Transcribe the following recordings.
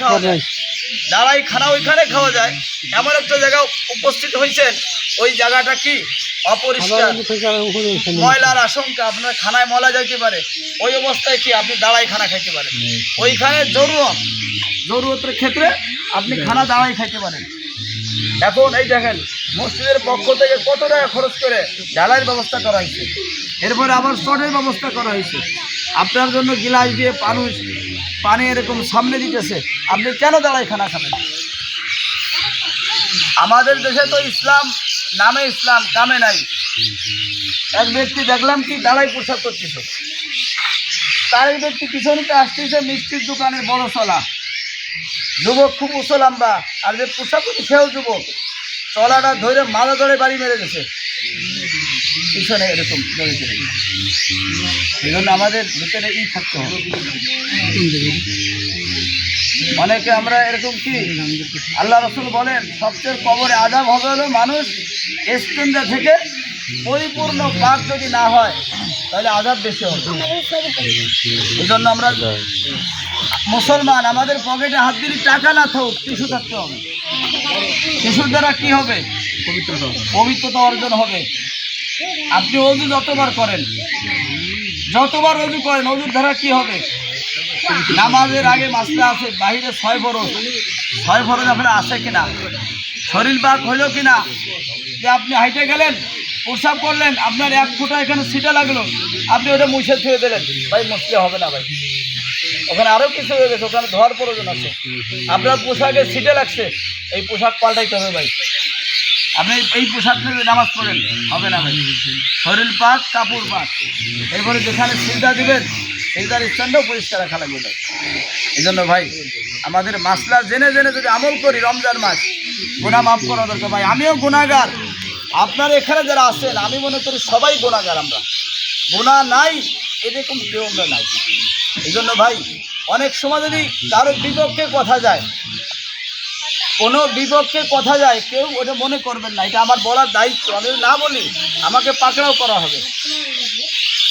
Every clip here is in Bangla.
খাওয়া যায়। দাঁড়াই খানা ওইখানে খাওয়া যায়। এমন একটা জায়গা উপস্থিত হয়েছেন। ওই জায়গাটা কি? অপরিষ্কার। ময়লার আশঙ্কা আপনার খানায় ময়লা যাইতে পারে? ওই অবস্থায় কি আপনি দাঁড়াই খানা খাইতে পারেন? ওইখানে জরুরত। জরুরতের ক্ষেত্রে আপনি খানা দাঁড়াই খাইতে পারেন। এখন এই দেখেন মসজিদের পক্ষ থেকে কত টাকা খরচ করে ঢালাইয়ের ব্যবস্থা করা হয়েছে। এরপরে আবার চটের ব্যবস্থা করা হয়েছে। আপনার জন্য গিলাস দিয়ে মানুষ পানি এরকম সামনে দিতেছে, আপনি কেন দাঁড়াই খানা খাবেন? আমাদের দেশে তো ইসলাম নামে ইসলাম, কামে নাই। এক ব্যক্তি দেখলাম কি দাঁড়াই পোশাক করতেছে। তার এই ব্যক্তি পিছনিতে আসতেছে, মিষ্টির দোকানের বড় চলা। যুবক খুব উঁচু লম্বা আর যে পোশাক সেও যুবক। চলাটা ধরে মাথা ধরে বাড়ি মেরে গেছে পিছনে এরকম এই জন্য আমাদের ভিতরে ই থাকতে হবে। অনেকে আমরা এরকম কি, আল্লাহ রসুল বলেন, সবচেয়ে কবরে আজাব হবে হলো মানুষ স্টেন্ডা থেকে পরিপূর্ণ পাক যদি না হয়, তাহলে আজাব বেশি হবে। এই জন্য আমরা মুসলমান, আমাদের পকেটে হাত দিলে টাকা না থাকুক টিস্যু থাকতে হবে। টিস্যুর দ্বারা কি হবে? পবিত্রতা পবিত্রতা অর্জন হবে। আপনি অজু যতবার করেন, যতবার অজু করেন, অজুর দ্বারা কি হবে? নামাজের আগে মাসলা আছে, বাহিরে ছয় ফরজ। ছয় ফরজ আপনার আছে কিনা? শরীর বাক হইল কিনা? যে আপনি হাইটে গেলেন, প্রসাব করলেন, আপনার এক ফুটা এখানে সিটা লাগল, আপনি ওটা মুছে ছুঁয়ে দিলেন। ভাই, মুছলে হবে না ভাই। ওখানে আরও কিছু হয়ে গেছে, ওখানে ধোয়ার প্রয়োজন আছে। আপনার পোশাকে সিটে লাগছে, এই পোশাক পাল্টাইতে হবে ভাই। আপনি এই পোশাক নিয়ে নামাজ পড়েন, হবে না ভাই। শরীর পাক, কাপড় পাক। এরপরে যেখানে সিজদা দিবেন সিজদার স্থানটাও পরিষ্কার রাখা লাগবে ভাই। এই জন্য ভাই, আমাদের মাসলা জেনে জেনে যদি আমল করি রমজান মাস গুণা মাফ করা দরকার ভাই। আমিও গুণাগার আপনার এখানে যারা আছেন, আমি মনে করি সবাই গুণাগার আমরা। গুণা নাই, এরকম কেউ আমরা নাই। এই জন্য ভাই, অনেক সময় যদি কারোর বিপক্ষে কথা যায় কোনো বিপক্ষে কথা যায়, কেউ ওটা মনে করবেন না। এটা আমার বলার দায়িত্ব। আমি না বলি, আমাকে পাকড়াও করা হবে।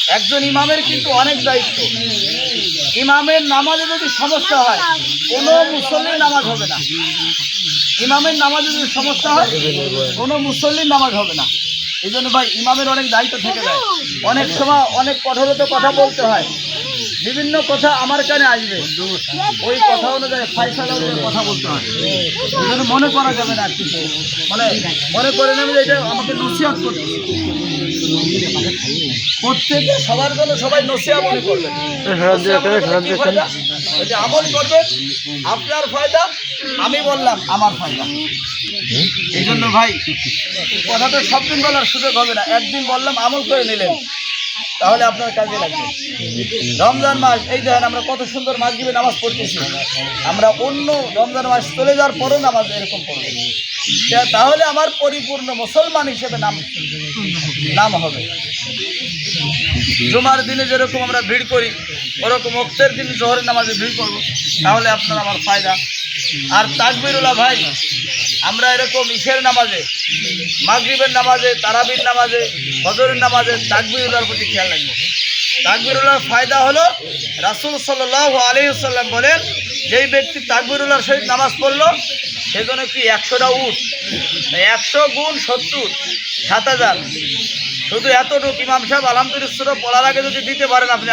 একজন ইমামের কিন্তু অনেক দায়িত্ব। ইমামের নামাজে যদি সমস্যা হয়, কোনো মুসল্লির নামাজ হবে না। ইমামের নামাজে যদি সমস্যা হয়, কোনো মুসল্লির নামাজ হবে না। এই জন্য ভাই, ইমামের অনেক দায়িত্ব থেকে যায়। অনেক সময় অনেক কঠোরত কথা বলতে হয়। বিভিন্ন কথা আমার কানে আসবে। ওই কথা অনুযায়ী ফাইসালা অনুযায়ী কথা বলতে হবে। মনে করা যাবে না মানে মনে করে নেবে যে এটা আমাকে নসিহত করতে প্রত্যেকে সবার জন্য সবাই নসিয়া মনে করবেন আমল করবেন আপনার ফায়দা, আমি বললাম, আমার ফায়দা। এই জন্য ভাই, কথাটা সব দিন বলার সুযোগ হবে না। একদিন বললাম, আমল করে নিলেন। তাহলে আপনার কাজে লাগবে। রমজান মাস, এই দেখেন আমরা কত সুন্দর মাস দিবে নামাজ পড়তেছি। আমরা অন্য রমজান মাস চলে যাওয়ার পরও নামাজ এরকম পড়ব। তাহলে আমার পরিপূর্ণ মুসলমান হিসেবে নাম নাম হবে। জুমার দিনে যেরকম আমরা ভিড় করি, ওরকম অক্তের দিন জোহরের নামাজে ভিড় করব। তাহলে আপনার আমার ফায়দা। আর তাকবিরুল্লাহ ভাই আমরা এরকম ইশের নামাজে, মাগরিবের নামাজে, তারাবির নামাজে, ফজরের নামাজে তাকবিরুল্লাহর প্রতি খেয়াল রাখব। তাকবিরুল্লাহর ফায়দা হলো রাসুল সাল্লাহ আলহিসাল্লাম বলেন, যেই ব্যক্তি তাকবিরুল্লাহর সহিত নামাজ পড়ল সেজন্য কি একশোটা উঠ একশো গুণ সত্তর, সাত হাজার। শুধু এতটুকু ইমাম সাহেব আলহামদুলিল্লাহ পড়ার আগে যদি দিতে পারেন আপনি